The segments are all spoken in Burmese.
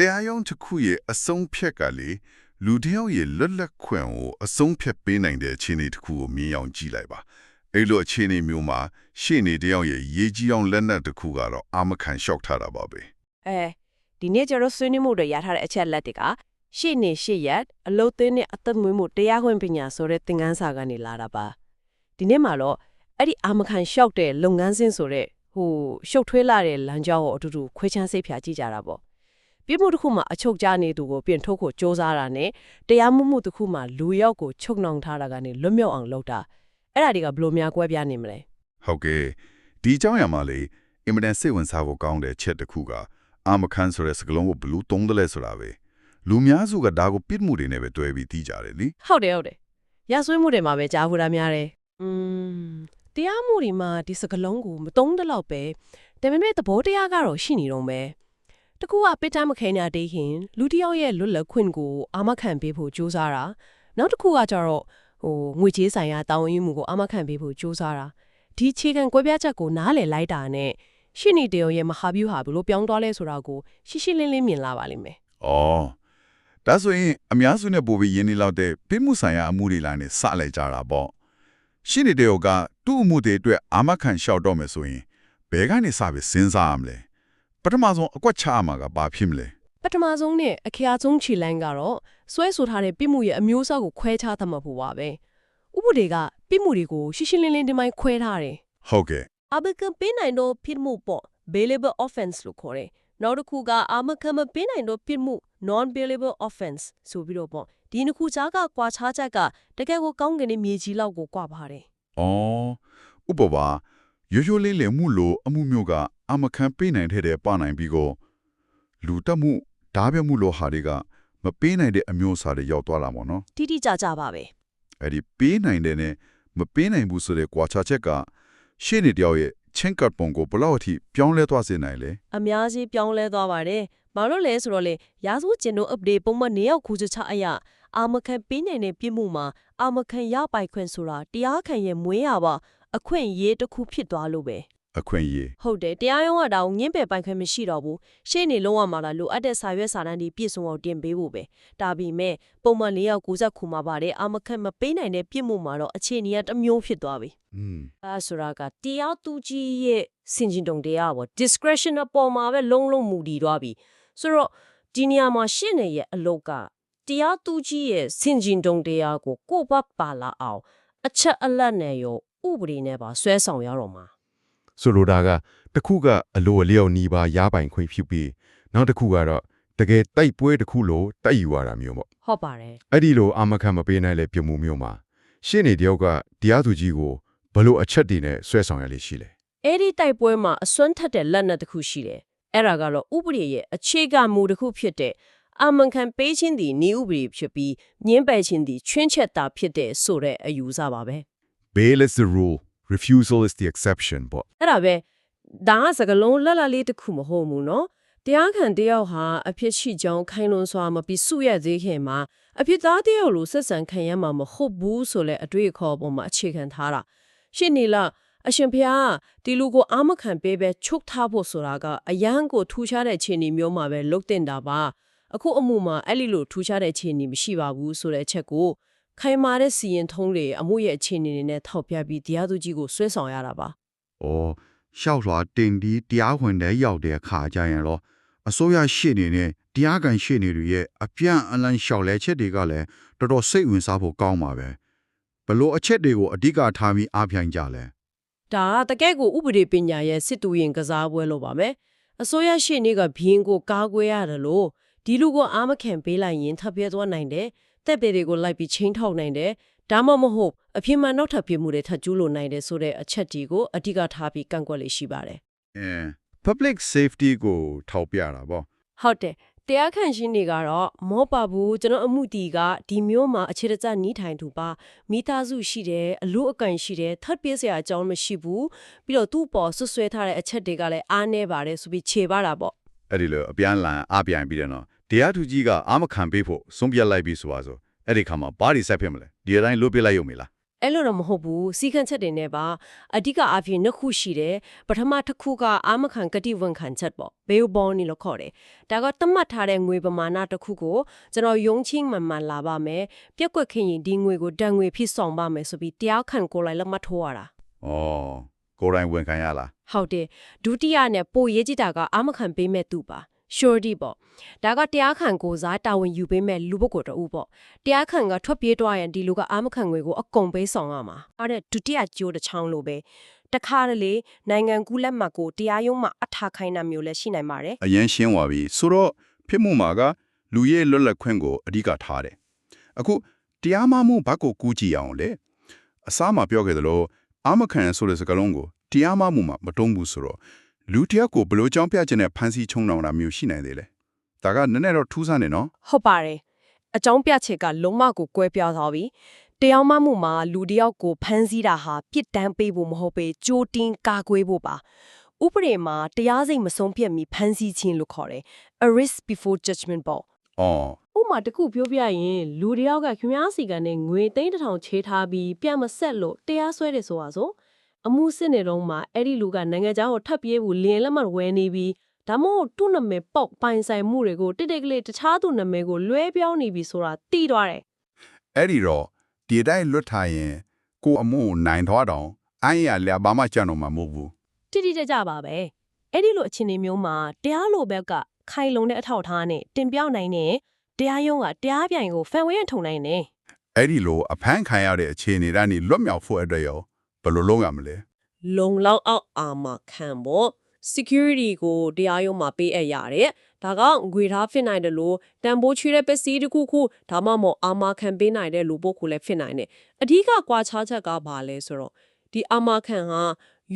တရားရုံးတစ်ခုရဲ့အဆုံးဖြတ်ကလေလူတစ်ယောက်ရဲ့လွတ်လပ်ခွင့်ကိုအဆုံးဖြတ်ပေးနိုင်တဲ့အခြေအနေတစ်ခုကိုမြင်အောင်ကြည့်လိုက်ပါအဲ့လိုအခြေအနေမျိုးမှာရှေ့နေတစ်ယောက်ရဲ့ရေးကြီးအောင်လက်နက်တစ်ခုကတော့အာမခံရှောက်ထားတာပါပဲအဲဒီနေ့ကျတော့ဆွေးနွေးမှုတွေရထားတဲ့အချက်လက်တွေကရှေ့နေရှေ့ရက်အလုတ်သိမ်းနဲ့အသက်မွေးမှုတရားခွင့်ပညာဆိုတဲ့သင်ခန်းစာကနေလာတာပါဒီနေ့မှာတော့အဲ့ဒီအာမခံလျှောက်တဲ့လုပ်ငန်းစဉ်ဆိုတဲ့ဟိုရှုပ်ထွေးလာတဲ့လမ်းကြောင်းကိုအတူတူခွဲခြမ်းစိတ်ဖြာကြည့်ကြတာပေါ့ ပြမှုတစ်ခုမှာအချုပ်ကျနေသူကိုပြင်ထုတ်ဖို့စ조사တာနဲ့တရားမှုမှုတစ်ခုမှာလူရောက်ကိုချုပ်နှောင်ထားတာကနေလွတ်မြောက်အောင်လုပ်တာအဲ့ဒါတွေကဘယ်လိုများကွဲပြားနေမလဲ ဟုတ်ကဲ့ဒီအကြောင်းအရာမှာလေအင်မတန်စိတ်ဝင်စားဖို့ကောင်းတဲ့ချက်တစ်ခုကအာမခံဆိုတဲ့စကားလုံးကိုဘယ်လူသုံးတယ်လဲဆိုတာပဲလူများစုကဒါကိုပြစ်မှုတွေနဲ့ပဲတွဲပြီးသိကြတယ်လी ဟုတ်တယ်ဟုတ်တယ်ရဆွေးမှုတွေမှာပဲကြားဖို့တာများတယ်อืมတရားမှုတွေမှာဒီစကလုံးကိုမတုံးတဲ့လောက်ပဲဒါပေမဲ့သဘောတရားကတော့ရှိနေတော့မယ် တကူကပစ်တမ်းမခဲညာတေးခင်လူတစ်ယောက်ရဲ့လွတ်လပ်ခွင့်ကိုအာမခံပေးဖို့ကြိုးစားတာနောက်တစ်ခုကကြတော့ဟိုငွေကြေးဆိုင်ရာတာဝန်ယူမှုကိုအာမခံပေးဖို့ကြိုးစားတာဒီအခြေခံကွဲပြားချက်ကိုနားလည်လိုက်တာနဲ့ရှင်းနေတရောရဲ့မဟာဗျူဟာဘယ်လိုပြောင်းသွားလဲဆိုတာကိုရှင်းရှင်းလင်းလင်းမြင်လာပါလိမ့်မယ်။အော်ဒါဆိုရင်အများစုနဲ့ပိုပြီးရင်းနှီးလောက်တဲ့ပြစ်မှုဆိုင်ရာအမှုတွေလာနေစလိုက်ကြတာပေါ့။ရှင်းနေတဲ့ယောကသူ့အမှုတွေအတွက်အာမခံလျှောက်တော့မယ်ဆိုရင်ဘယ်ကနေစပြီးစဉ်းစားရမလဲ။ ပထမဆုံးအကွက်ချရမှာကဘာဖြစ်မလဲပထမဆုံးနဲ့အခရာဆုံးခြေလန်းကတော့ဆွဲဆိုထားတဲ့ပြစ်မှုရဲ့အမျိုးအစားကိုခွဲခြားသတ်မှတ်ဖို့ပါပဲဥပဒေကပြစ်မှုတွေကိုရှင်းရှင်းလင်းလင်းဒီမိုင်းခွဲထားတယ်။ဟုတ်ကဲ့အဘကပေးနိုင်တော့ပြစ်မှုပေါ့ bailable offense လို့ခေါ်တယ်နောက်တစ်ခုကအမကမပေးနိုင်တော့ပြစ်မှု non bailable offense ဆိုပြီးတော့ပေါ့ဒီနှစ်ခုကြားကကွာခြားချက်ကတကယ်ကိုကောင်းကင်နဲ့မြေကြီးလောက်ကိုကွာပါတယ်။အော်ဥပမာ ရိုးရိုးလေးလေးမှုလို့အမှုမျိုးကအမခံပေးနိုင်တဲ့တဲ့ပနိုင်ပြီးကိုလူတက်မှုဓာပြမှုလို့ဟာတွေကမပေးနိုင်တဲ့အမျိုးအစားတွေရောက်သွားတာပေါ့နော်တိတိကျကျပါပဲအဲ့ဒီပေးနိုင်တယ်နဲ့မပေးနိုင်ဘူးဆိုတဲ့ကွာခြားချက်ကရှေ့နေတယောက်ရဲ့ချင်းကပ်ပုံကိုဘယ်လောက်အထိပြောင်းလဲသွားစေနိုင်လဲအများကြီးပြောင်းလဲသွားပါတယ်။ဘာလို့လဲဆိုတော့လေရာဇဝတ်ကျင်တို့ update ပုံမှန်နေရောက်ခုချချအရာအာမခံပေးနိုင်တဲ့ပြစ်မှုမှာအာမခံရပိုင်ခွင့်ဆိုတာတရားခံရဲ့မွေးရပါ အခွင့်အရေးတစ်ခုဖြစ်သွားလို့ပဲအခွင့်အရေးဟုတ်တယ်တရားရုံးကဒါကိုငင်းပယ်ပိုင်ခွင့်မရှိတော့ဘူးရှေ့နေလုံးဝမှာလာလိုအပ်တဲ့စာရွက်စာတမ်းတွေပြည့်စုံအောင်တင်ပေးဖို့ပဲဒါပေမဲ့ပုံမှန်၄ရောက်90ခုမှာပါတယ်အာမခံမပေးနိုင်တဲ့ပြစ်မှုမှာတော့အခြေအနေကတစ်မျိုးဖြစ်သွားပြီอืมအဲဆိုတာကတရားသူကြီးရဲ့စင်ကျင်တုံတရားပေါ့ discretion အပေါ်မှာပဲလုံးလုံးမူတည်သွားပြီဆိုတော့ဒီနေရာမှာရှင်းနေရဲ့အလုပ်ကတရားသူကြီးရဲ့စင်ကျင်တုံတရားကိုကိုယ့်ဘက်ပါလာအောင်အချက်အလက်နဲ့ရော ဥပဒေနဲ့ပါဆွဲဆောင်ရတော့မှာဆိုလိုတာကတစ်ခုကအလိုအလျောက်နီးပါးရပိုင်ခွင့်ဖြစ်ပြီးနောက်တစ်ခုကတော့တကယ်တိုက်ပွဲတစ်ခုလိုတိုက်ယူရတာမျိုးပေါ့ဟုတ်ပါတယ်အဲ့ဒီလိုအာမခံမပေးနိုင်တဲ့ပြမှုမျိုးမှာရှင်းနေတယောက်ကတရားသူကြီးကိုဘလို့အချက်တွေနဲ့ဆွဲဆောင်ရလိမ့်ရှိလဲအဲ့ဒီတိုက်ပွဲမှာအစွမ်းထက်တဲ့လက်နက်တစ်ခုရှိတယ်အဲ့ဒါကတော့ဥပဒေရဲ့အခြေခံမူတစ်ခုဖြစ်တဲ့အမှန်ခံပေးခြင်းသည်ဤဥပဒေဖြစ်ပြီးညှင်းပယ်ခြင်းသည်ချွင်းချက်တာဖြစ်တဲ့ဆိုတဲ့အယူဆပါပဲ bail is the rule refusal is the exception ပေါ့အဲ့ဒါပဲဒါကစကလုံးလက်လက်လေးတစ်ခုမဟုတ်ဘူးနော်တရားခံတယောက်ဟာအဖြစ်ရှိကြောင်းခိုင်လွန်စွာမပြီးစုရသေးခင်မှာအဖြစ်သားတယောက်လိုဆက်ဆံခံရမှာမဟုတ်ဘူးဆိုလဲအတွေ့အခေါ်ပေါ်မှာအခြေခံထားတာရှင်းနေလားအရှင်ဖျားဒီလူကိုအာမခံပေးပဲချုပ်ထားဖို့ဆိုတာကအယံကိုထူခြားတဲ့ခြေနေမျိုးမှာပဲလုပ်တင်တာပါအခုအမှုမှာအဲ့ဒီလိုထူခြားတဲ့ခြေနေမရှိပါဘူးဆိုတဲ့အချက်ကို ခိုင်မာတဲ့စီရင်ထုံးတွေအမှုရဲ့အခြေအနေတွေနဲ့ထောက်ပြပြီးတရားသူကြီးကိုဆွဲဆောင်ရတာပါ။အော်ရှောက်လွှာတင်ဒီတရားဝင်တဲ့ရောက်တဲ့အခါကျရင်တော့အစိုးရရှေ့နေနဲ့တရားကန်ရှေ့နေတွေရဲ့အပြန်အလှန်ရှောက်လဲချက်တွေကလည်းတော်တော်စိတ်ဝင်စားဖို့ကောင်းပါပဲ။ဘလို့အချက်တွေကိုအဓိကထားပြီးအားပြိုင်ကြလဲဒါကတကယ့်ကိုဥပဒေပညာရဲ့စစ်တူရင်ကစားပွဲလို့ပါမယ်အစိုးရရှေ့နေကဘီရင်ကိုကာကွယ်ရတယ်လို့ဒီလူကိုအာမခံပေးလိုက်ရင်ထပ်ပြဲသွားနိုင်တယ် တက်ပေတွေကိုလိုက်ပြီးချင်းထောက်နိုင်တယ်ဒါမှမဟုတ်အဖြစ်မှန်နောက်ထပ်ပြမှုတွေထပ်ကျူးလို့နိုင်တယ်ဆိုတဲ့အချက်ဒီကိုအဓိကထားပြီးကန့်ကွက်လေးရှိပါတယ်။အဲ public safety ကိုထောက်ပြတာပေါ့ဟုတ်တယ်တရားခံရှင်းတွေကတော့မောပါဘူးကျွန်တော်အမှုတီကဒီမျိုးမှာအခြေတကျနီးထိုင်သူပါမိသားစုရှိတယ်အလို့အကန်ရှိတယ်ထပ်ပြေးစရာအကြောင်းမရှိဘူးပြီးတော့သူ့ပေါ်ဆွဆွဲထားတဲ့အချက်တွေကလည်းအားနေပါတယ်ဆိုပြီးခြေပါတာပေါ့။အဲ့ဒီလိုအပြန်အလှန်အားပြိုင်ပြီးတယ်နော်။ တရားသူကြီးကအာမခံပေးဖို့ဆုံးဖြတ်လိုက်ပြီးဆိုပါစို့။အဲ့ဒီခါမှာဘာတွေဆက်ဖြစ်မလဲ။ဒီအတိုင်းလွတ်ပြလိုက်ရုံမလားအဲ့လိုတော့မဟုတ်ဘူးစီကံချက်တွေနဲ့ပါအဓိကအဖြစ်နှစ်ခုရှိတယ်ပထမတစ်ခုကအာမခံကတိဝန်ခံချက်ပေါ့ဘေးဘောနီလို့ခေါ်တယ်ဒါကသတ်မှတ်ထားတဲ့ငွေပမာဏတစ်ခုကိုကျွန်တော်ယုံချင်းမှန်မှန်လာပါမယ်ပြက်ကွက်ခင်ရင်ဒီငွေကိုတန်ငွေဖြစ်ဆောင်ပါမယ်ဆိုပြီးတရားခံကိုယ်လိုက်လက်မှတ်ထိုးရတာဩကိုယ်တိုင်ဝန်ခံရလားဟုတ်တယ်ဒုတိယနဲ့ပိုရေးကြည့်တာကအာမခံပေးမဲ့သူပါ surety ပေါ့ဒါကတရားခံကိုစားတာဝန်ယူပေးမဲ့လူပုဂ္ဂိုလ်တဦးပေါ့တရားခံကထွက်ပြေးသွားရင်ဒီလူကအာမခံငွေကိုအကုန်ပေးဆောင်ရမှာအဲ့ဒါဒုတိယကြိုးတစ်ချောင်းလိုပဲတခါတလေနိုင်ငံကူးလက်မှတ်ကိုတရားရုံးမှာအထားခိုင်းတာမျိုးလည်းရှိနိုင်ပါတယ်အရင်ရှင်းသွားပြီဆိုတော့ဖြစ်မှုမှာကလူရဲ့လွတ်လပ်ခွင့်ကိုအဓိကထားတယ်အခုတရားမမှုဘက်ကိုကူးကြည့်အောင်လေအစားမှာပြောခဲ့သလိုအာမခံဆိုတဲ့စကားလုံးကိုတရားမမှုမှာမတုံးဘူးဆိုတော့ လူတစ်ယောက်ကိုဘယ်လို့ကြောင်းပြခြင်းနဲ့ဖန်ဆီးချုံနှောင်တာမျိုးရှိနိုင်သေးလဲဒါကနည်းနည်းတော့ထူးဆန်းနေနော်ဟုတ်ပါတယ်အကြောင်းပြချက်ကလုံးမကိုကွဲပြားသွားပြီတရားမမှုမှာလူတစ်ယောက်ကိုဖမ်းဆီးတာဟာပြစ်ဒဏ်ပေးဖို့မဟုတ်ပဲကြိုးတင်ကာကွယ်ဖို့ပါဥပဒေမှာတရားစိတ်မဆုံးဖြတ်မီဖမ်းဆီးခြင်းလို့ခေါ်တယ် a risk before judgment ပေါ့အော်ဥပမာတစ်ခုပြောပြရင်လူတစ်ယောက်ကခင်ဗျားစီကနေငွေသိန်းတစ်ထောင်ချေးထားပြီးပြန်မဆက်လို့တရားစွဲတယ်ဆိုတာဆို အမှုစစ်နေတော့မှအဲ့ဒီလူကနိုင်ငံခြားကိုထပ်ပြေးဖို့လင်းလက်မှတ်ဝယ်နေပြီးဒါမှမဟုတ်သူ့နာမည်ပေါက်ပိုင်ဆိုင်မှုတွေကိုတိတ်တိတ်ကလေးတခြားသူနာမည်ကိုလွှဲပြောင်းနေပြီဆိုတာသိသွားတယ်အဲ့ဒီတော့ဒီအတိုင်းလွတ်ထားရင်ကိုအမှုကိုနိုင်သွားတော့အိုင်းရလျာဘာမှကြံတော့မှာမဟုတ်ဘူးတိတိကျကျပါပဲအဲ့ဒီလိုအခြေအနေမျိုးမှာတရားလိုဘက်ကခိုင်လုံတဲ့အထောက်အထားနဲ့တင်ပြနိုင်တဲ့တရားရုံးကတရားပြိုင်ကိုဖန်ဝဲထုံနိုင်တယ်အဲ့ဒီလိုအဖမ်းခံရတဲ့အခြေအနေတိုင်းလွတ်မြောက်ဖို့အတွက်ရော ဘယ်လိုလုပ်ရမလဲလုံလောက်အောင်အာမခံဖို့ security ကိုတရားရုံးမှာပေးအပ်ရတယ်။ဒါကငွေသားဖြစ်နိုင်တယ်လို့တန်ဖိုးချွေးတဲ့ပစ္စည်းတစ်ခုခုဒါမှမဟုတ်အာမခံပေးနိုင်တဲ့လူပုဂ္ဂိုလ်လည်းဖြစ်နိုင်တယ်။အဓိကကွာခြားချက်ကဘာလဲဆိုတော့ဒီအာမခံဟာ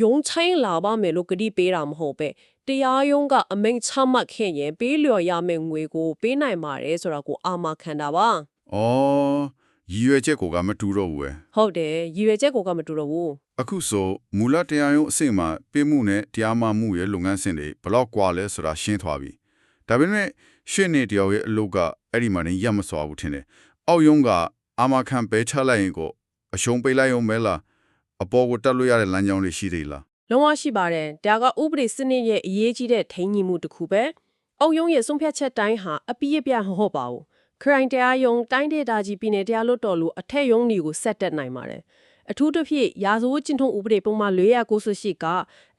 ယုံချိုင်းလာပါမယ်လို့ကတိပေးတာမဟုတ်ပဲတရားရုံးကအမိန့်ချမှတ်ခဲ့ရင်ပေးလျော်ရမယ့်ငွေကိုပေးနိုင်ပါတယ်ဆိုတာကိုအာမခံတာပါ။အော် ရည်ရွယ်ချက်ကိုကမတူတော့ဘူးပဲ။ဟုတ်တယ်ရည်ရွယ်ချက်ကိုကမတူတော့ဘူး။အခုဆိုမူလတရားရုံးအစိတ်မှာပြည်မှုနဲ့တရားမမှုရဲ့လုပ်ငန်းစဉ်တွေဘယ်လောက်ကွာလဲဆိုတာရှင်းသွားပြီ။ဒါပေမဲ့ရှင်းနေတယောက်ရဲ့အလုပ်ကအဲ့ဒီမှာနေရမစွာဘူးထင်တယ်။အောက်ရုံးကအာမခံပဲချလိုက်ရင်ကိုအရှုံးပေးလိုက်ရုံပဲလားအပေါ်ကိုတက်လို့ရတဲ့လမ်းကြောင်းတွေရှိသေးလား။လုံးဝရှိပါတယ်။ဒါကဥပဒေစနစ်ရဲ့အရေးကြီးတဲ့ထိန်းညှိမှုတစ်ခုပဲ။အုပ်ရုံးရဲ့ဆုံးဖြတ်ချက်တိုင်းဟာအပြည့်အပြည့်မဟုတ်ပါဘူး။ ခရိုင်တရားရုံးတိုင်းဒေသကြီးပြည်နယ်တရားလွှတ်တော်လိုအထက်ရုံးတွေကိုဆက်တက်နိုင်ပါတယ်။အထူးသဖြင့်ရာဇဝတ်ကျင့်ထုံးဥပဒေပုံမှန်498က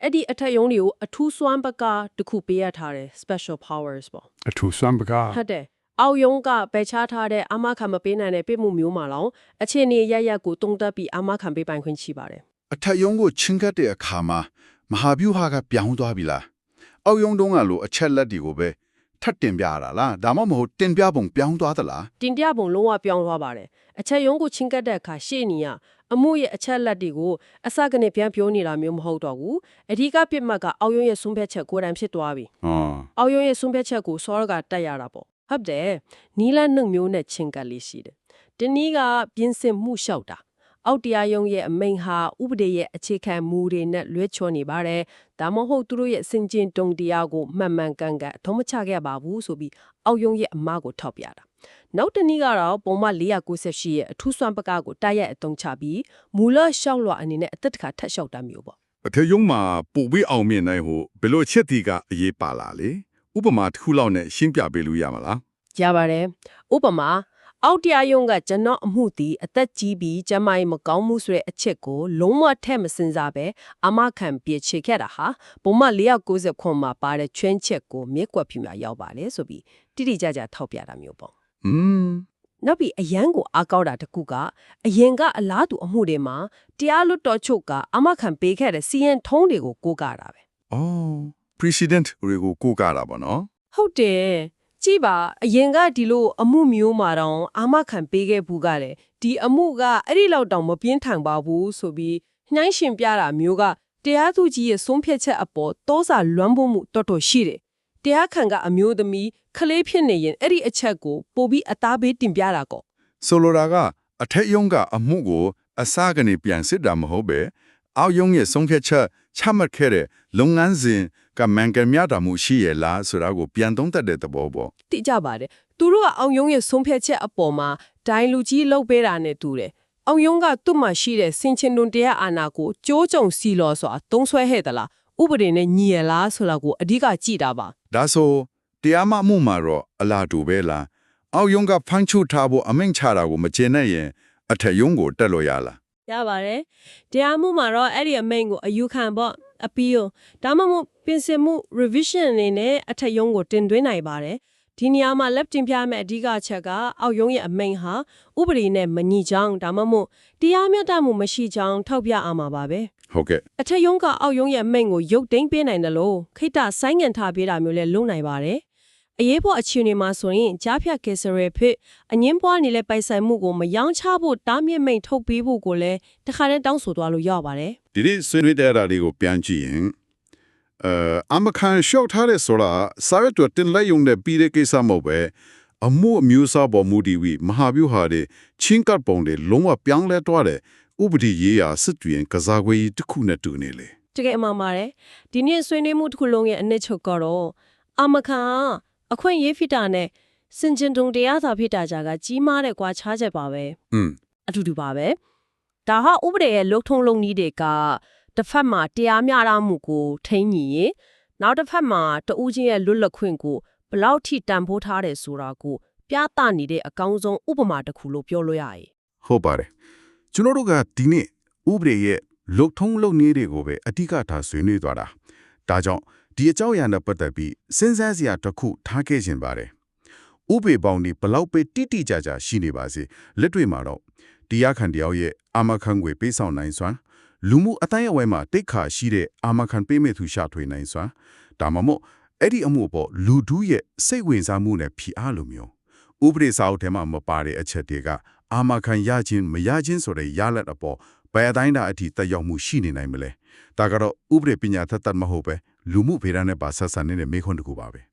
အဲ့ဒီအထက်ရုံးတွေကိုအထူးစွမ်းပကားတစ်ခုပေးရထားတယ် special powers ပေါ့အထူးစွမ်းပကားဟုတ်တယ်အောက်ယုံကပယ်ချထားတဲ့အမခံမပေးနိုင်တဲ့ပြစ်မှုမျိုးမှာလောအခြေအနေရရက်ကိုတုံ့တက်ပြီးအမခံပေးပိုင်ခွင့်ရှိပါတယ်အထက်ရုံးကိုချင်းကပ်တဲ့အခါမှာမဟာဗျူဟာကပြောင်းသွားပြီလားအောက်ရုံးတုံးကလိုအချက်လက်တွေကိုပဲ ထပ်တင်ပြရတာလားဒါမှမဟုတ်တင်ပြပုံပြောင်းသွားသလားတင်ပြပုံလုံးဝပြောင်းသွားပါတယ်အချက်ရုံးကိုချင်းကပ်တဲ့အခါရှေ့နေရအမှုရဲ့အချက်လက်တွေကိုအစကနေပြန်ပြောနေတာမျိုးမဟုတ်တော့ဘူးအဓိကပြစ်မှတ်ကအောက်ယုံရဲ့ဆုံးဖြတ်ချက်ကိုယ်တိုင်ဖြစ်သွားပြီဟောအောက်ယုံရဲ့ဆုံးဖြတ်ချက်ကိုစောရကတက်ရတာပေါ့ဟုတ်တယ်နီလန်နှုတ်မျိုးနဲ့ချင်းကပ်လေးရှိတယ်ဒီနည်းကပြင်းစင်မှုလျှောက်တာ အောက်တရားရုံးရဲ့အမိန့်ဟာဥပဒေရဲ့အခြေခံမူတွေနဲ့လွဲချော်နေပါတယ်ဒါမှမဟုတ်သူတို့ရဲ့စင်ကျင်တုံတရားကိုမှန်မှန်ကန်ကန်အထုံးမချခဲ့ပါဘူးဆိုပြီးအောက်ရုံးရဲ့အမှားကိုထောက်ပြတာနောက်တစ်နည်းကတော့ပုံမှန်498ရဲ့အထူးစွမ်းပကားကိုတိုက်ရိုက်အသုံးချပြီးမူလလျှောက်လွှာအနေနဲ့အသက်တခါထပ်လျှောက်တာမျိုးပေါ့အထက်ရုံးမှာပို့ပြီးအောင်မြင်နိုင်ဟိုဘယ်လိုချက်တီကအရေးပါလာလေဥပမာတစ်ခုလောက်နဲ့ရှင်းပြပေးလို့ရမလားရပါတယ်ဥပမာ အောက်တရားရုံးကကျွန်တော်အမှုတည်အသက်ကြီးပြီးကျန်းမကြီးမကောင်းမှုဆိုတဲ့အချက်ကိုလုံးဝထက်မစင်စားပဲအမခံပြေချေခဲ့တာဟာပုံမှန်490ခွန်မှာပါတဲ့ချွင်းချက်ကိုမြက်ကွက်ဖြူမှာရောက်ပါတယ်ဆိုပြီးတိတိကျကျထောက်ပြတာမျိုးပေါ့อืมနောက်ပြီးအရန်ကိုအားကောက်တာတစ်ခုကအရင်ကအလားတူအမှုတွေမှာတရားလွတ်တော်ချုပ်ကအမခံပေးခဲ့တဲ့စီရင်ထုံးတွေကိုကိုးကားတာပဲအော် precedent တွေကိုကိုးကားတာပေါ့နော်ဟုတ်တယ် ကြည့်ပါအရင်ကဒီလိုအမှုမျိုးမှာတော့အာမခံပေးခဲ့ဘူးကလည်းဒီအမှုကအဲ့ဒီလောက်တောင်မပြင်းထန်ပါဘူးဆိုပြီးနှိုင်းရှင်ပြတာမျိုးကတရားသူကြီးရဲ့ဆုံးဖြတ်ချက်အပေါ်တောစာလွမ်းဖို့မှုတော်တော်ရှိတယ်တရားခံကအမျိုးသမီးခလေးဖြစ်နေရင်အဲ့ဒီအချက်ကိုပို့ပြီးအသားဘေးတင်ပြတာကောဆိုလိုတာကအထက်ရုံးကအမှုကိုအစကနေပြန်စစ်တာမဟုတ်ပဲအောက်ရုံးရဲ့ဆုံးဖြတ်ချက်ချမှတ်ခဲ့တဲ့လုပ်ငန်းစဉ် ကမှန်ကန်မြတ်တာမှုရှိရလားဆိုတာကိုပြန်သုံးသပ်တဲ့သဘောပေါ့တိကြပါတယ်သူတို့ကအောင်ယုံရဲ့ဆုံးဖြတ်ချက်အပေါ်မှာဒိုင်လူကြီးလှုပ်ပေးတာနဲ့တူတယ်အောင်ယုံကသူ့မှာရှိတဲ့စင်ချင်တွန်တရားအာဏာကိုကြိုးကြုံစီလော်ဆိုတာသုံးဆွဲဟဲ့သလားဥပဒေနဲ့ညီရလားဆိုတာကိုအဓိကကြည့်တာပါဒါဆိုတရားမမှုမှာတော့အလားတူပဲလားအောက်ယုံကဖမ်းချုပ်ထားဖို့အမိန့်ချတာကိုမကျေနပ်ရင်အထက်ယုံကိုတက်လို့ရလားရပါတယ်တရားမှုမှာတော့အဲ့ဒီအမိန့်ကိုအယူခံပေါ့အပီးဒါမှမဟုတ် ပြင်ဆင်မှု revision အနေနဲ့အထက်ယုံကိုတင်သွင်းနိုင်ပါတယ်ဒီနေရာမှာ left တင်ပြမယ့်အဓိကအချက်ကအောက်ယုံရဲ့အမိန့်ဟာဥပဒေနဲ့မညီကြောင်းဒါမှမဟုတ်တရားမျှတမှုမရှိကြောင်းထောက်ပြအားမှာပါပဲဟုတ်ကဲ့အထက်ယုံကအောက်ယုံရဲ့အမိန့်ကိုရုပ်သိမ်းပေးနိုင်တယ်လို့ခိတ္တဆိုင်းငံ့ထားပေးတာမျိုးလည်းလုပ်နိုင်ပါတယ်။အရေးပေါ်အခြေအနေမှာဆိုရင်ကြားဖြတ်ကက်ဆယ်ရယ်ဖြစ်အငင်းပွားနေတဲ့ပိုင်ဆိုင်မှုကိုမယောင်းချဖို့တားမြစ်မိန်ထုတ်ပေးဖို့ကိုလည်းတခါတည်းတောင်းဆိုသွားလို့ရပါတယ်ဒီနေ့ဆွေးနွေးတဲ့အရာတွေကိုပြန်ကြည့်ရင် အဲအမကန်ရှော့ထားတဲ့ဆိုတာစာရွက်တော်တင်လိုက်ရုံနဲ့ပြီးတဲ့ကိစ္စမဟုတ်ပဲအမှုအမျိုးအစားပေါ်မူတည်ပြီးမဟာဗျူဟာတွေချင်းကပ်ပုံတွေလုံးဝပြောင်းလဲသွားတယ်ဥပဒေရေးရာစစ်တွင်ကစားကွေးတစ်ခုနဲ့တူနေလေ။တကယ်အမှန်ပါတယ်။ဒီနေ့ဆွေးနွေးမှုတစ်ခုလုံးရဲ့အနှစ်ချုပ်ကတော့အမခံအခွင့်အရေးဖြစ်တာနဲ့စင်ကျင်တုံတရားသာဖြစ်တာကြကကြီးမားတဲ့ကွာခြားချက်ပါပဲ။อืมအတူတူပါပဲဒါဟာဥပဒေရဲ့လုံထုံလုံနည်းတွေက တစ်ဖက်မှာတရားမျှတမှုကိုထိန်းညင်ရင်နောက်တစ်ဖက်မှာတဦးချင်းရဲ့လွတ်လပ်ခွင့်ကိုဘယ်လောက်ထိတန်ဖိုးထားတယ်ဆိုတာကိုပြသနေတဲ့အကောင်းဆုံးဥပမာတစ်ခုလို့ပြောလို့ရရင်ဟုတ်ပါတယ်ကျွန်တော်တို့ကဒီနေ့ဥပဒေရဲ့လုတ်ထုံးလုပ်နည်းတွေကိုပဲအဓိကထားဆွေးနွေးသွားတာဒါကြောင့်ဒီအကြောင်းအရာနဲ့ပတ်သက်ပြီးစဉ်းစားစရာတစ်ခုထားခဲ့ခြင်းပါတယ်ဥပဒေပေါင်းဒီဘလောက်ပဲတိတိကျကျရှိနေပါစေလက်တွေ့မှာတော့တရားခံတယောက်ရဲ့အာမခံွေပေးဆောင်နိုင်စွမ်း လူမှုအတိုင်းအဝိုင်းမှာတိတ်ခါရှိတဲ့အာမခံပေးမဲ့သူရှာထွေနိုင်စွမ်းဒါမှမဟုတ်အဲ့ဒီအမှုပေါ်လူဒူးရဲ့စိတ်ဝင်စားမှုနဲ့ဖြီအားလိုမျိုးဥပဒေစာအုပ်ထဲမှာမပါတဲ့အချက်တွေကအာမခံရခြင်းမရခြင်းဆိုတဲ့ရလဒ်အပေါ်ဘယ်အတိုင်းတာအထိတက်ရောက်မှုရှိနေနိုင်မလဲဒါကတော့ဥပဒေပညာသက်သက်မဟုတ်ပဲလူမှုဗေဒနဲ့ပါဆက်ဆံနေတဲ့မေခွန်းတစ်ခုပါပဲ